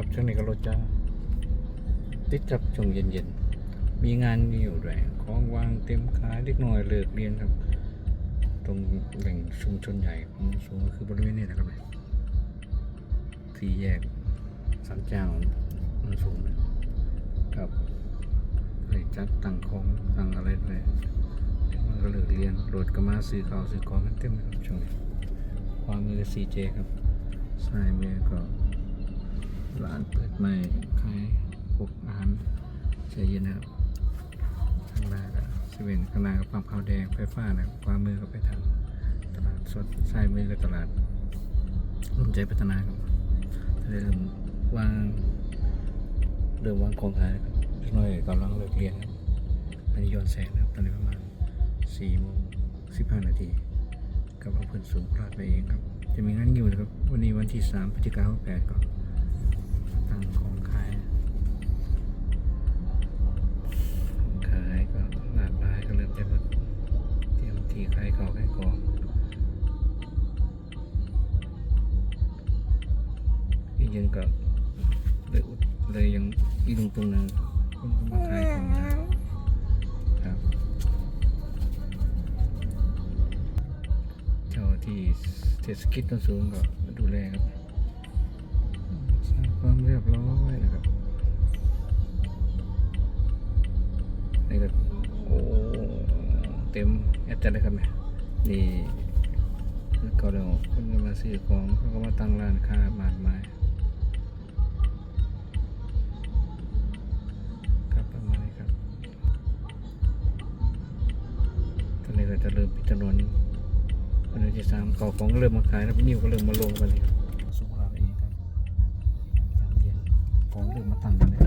ครับช่วงนี้ก็รถจะติดครับช่วงเย็นๆ มีงานอยู่ด้วยของวางเต็มขายเล็กน้อยเลิกเรียนครับ ตรงแหล่งชุมชนใหญ่ของสูงก็คือบริเวณนี้นะครับเนี่ยที่แยกสันเจ้ามันสูงนะครับเลยจัดตั้งของตั้งอะไรเลยมันก็เลิกเรียนรถก็มาซื้อข้าวซื้อของกันเต็มเลยครับช่วงนี้ความมือซีเจครับซ้ายมือก็านเปิดใหม่ขายพวกอาหารใจเย็นนะครับข้างหน้าก็เซเว่นข้างหน้าก็ปั๊มข้าวแดงไฟฟ้านะครับขวามือก็ไปทางตลาดสดซ้ายมือก็ตลาดร่วมใจพัฒนาครับเริ่มวางเริ่มวางของขายครับน้อยกำลังเลิกเรียนครับอันนี้ย้อนแสงนะครับตอนนี้ประมาณ4โมง15 นาทีกับอำเภอสูงพลาดไปเองครับ จะมีงานอยู่นะครับ วันนี้วันที่3พฤศจิกายน68ก็ตั้ง องขายของอีกยังก็เลยอุดเลยยังอีตรงตรงนั้นคนก็มาขายของนะครับ เจ้าที่เทศกิจต้นสูงก็มาดูแลครับสร้างความเรียบร้อยนะครับนี่ก็โอ้เต็มแอดจัดเลยครับแม่นี่แล้วก็เดี๋ยวคนก็มาซื้อของเขาก็มาตั้งร้านค้ามากมายครับประมาณนี้ครับตอนนี้ก็จะเริ่มปิดถนนวันที่สามเก่าของก็เริ่มมาขายแล้วนิ้วก็เริ่มมาลงกันเลยสุขภาพเองครับยามเย็นของเริ่มมาตั้งกันเลย